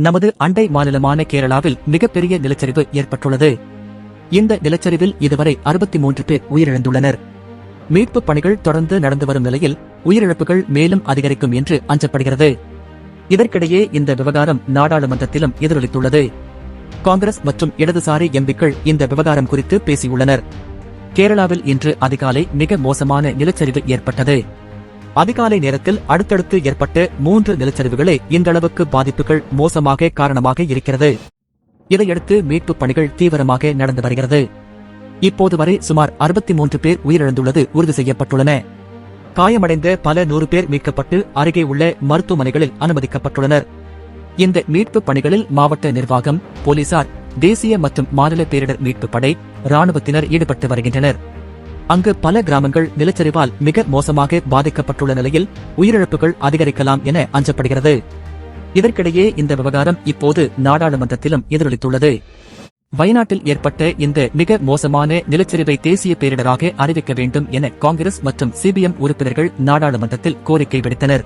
நமது அண்டை மாநிலமான கேரளாவில் மிகப்பெரிய நிலச்சரிவு ஏற்பட்டுள்ளது. இந்த நிலச்சரிவில் இதுவரை அறுபத்தி மூன்று பேர் உயிரிழந்துள்ளனர். மீட்புப் பணிகள் தொடர்ந்து நடந்து வரும் நிலையில் உயிரிழப்புகள் மேலும் அதிகரிக்கும் என்று அஞ்சப்படுகிறது. இதற்கிடையே இந்த விவகாரம் நாடாளுமன்றத்திலும் எதிரொலித்துள்ளது. காங்கிரஸ் மற்றும் இடதுசாரி எம்பிக்கள் இந்த விவகாரம் குறித்து பேசியுள்ளனர். கேரளாவில் இன்று அதிகாலை மிக மோசமான நிலச்சரிவு ஏற்பட்டது. அதிகாலை நேரத்தில் அடுத்தடுத்து ஏற்பட்ட மூன்று நிலச்சரிவுகளே இந்தளவுக்கு பாதிப்புகள் மோசமாக காரணமாக இருக்கிறது. இதையடுத்து மீட்புப் பணிகள் தீவிரமாக நடந்து வருகிறது. இப்போது வரை சுமார் அறுபத்தி மூன்று பேர் உயிரிழந்துள்ளது உறுதி செய்யப்பட்டுள்ளன. காயமடைந்த பல நூறு பேர் மீட்கப்பட்டு அருகே உள்ள மருத்துவமனைகளில் அனுமதிக்கப்பட்டுள்ளனர். இந்த மீட்புப் பணிகளில் மாவட்ட நிர்வாகம் போலீசார் தேசிய மற்றும் மாநில பேரிடர் மீட்புப் படை ராணுவத்தினர் ஈடுபட்டு வருகின்றனர். அங்கு பல கிராமங்கள் நிலச்சரிவால் மிக மோசமாக பாதிக்கப்பட்டுள்ள நிலையில் உயிரிழப்புகள் அதிகரிக்கலாம் என அஞ்சப்படுகிறது. இதற்கிடையே இந்த விவகாரம் இப்போது நாடாளுமன்றத்திலும் எதிரொலித்துள்ளது. வயநாட்டில் ஏற்பட்ட இந்த மிக மோசமான நிலச்சரிவை தேசிய பேரிடராக அறிவிக்க வேண்டும் என காங்கிரஸ் மற்றும் சிபிஎம் உறுப்பினர்கள் நாடாளுமன்றத்தில் கோரிக்கை விடுத்தனர்.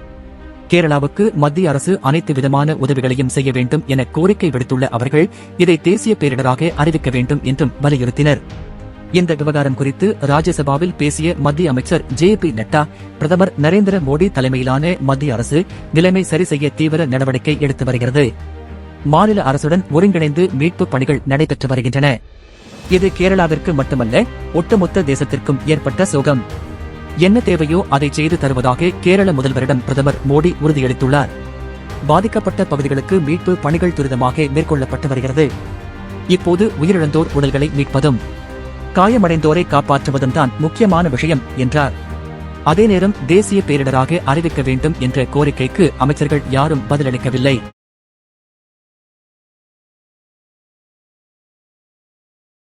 கேரளாவுக்கு மத்திய அரசு அனைத்து விதமான உதவிகளையும் செய்ய வேண்டும் என கோரிக்கை விடுத்துள்ள அவர்கள் இதை தேசிய பேரிடராக அறிவிக்க வேண்டும் என்றும் வலியுறுத்தினர். இந்த விவகாரம் குறித்து ராஜ்யசபாவில் பேசிய மத்திய அமைச்சர் ஜே பி நட்டா பிரதமர் நரேந்திர மோடி தலைமையிலான மத்திய அரசு நிலைமை சரி செய்ய தீவிர நடவடிக்கை எடுத்து வருகிறது. மாநில அரசுடன் ஒருங்கிணைந்து மீட்பு பணிகள் நடைபெற்று வருகின்றன. இது கேரளாவிற்கு மட்டுமல்ல ஒட்டுமொத்த தேசத்திற்கும் ஏற்பட்ட சோகம். என்ன தேவையோ அதை செய்து தருவதாக கேரள முதல்வரிடம் பிரதமர் மோடி உறுதியளித்துள்ளார். பாதிக்கப்பட்ட பகுதிகளுக்கு மீட்பு பணிகள் துரிதமாக மேற்கொள்ளப்பட்டு வருகிறது. இப்போது உயிரிழந்தோர் உடல்களை மீட்பதும் காயமடைந்தோரை காப்பாற்றுவதும் தான் முக்கியமான விஷயம் என்றார். அதே நேரம் தேசிய பேரிடராக அறிவிக்க வேண்டும் என்ற கோரிக்கைக்கு அமைச்சர்கள் யாரும் பதிலளிக்கவில்லை.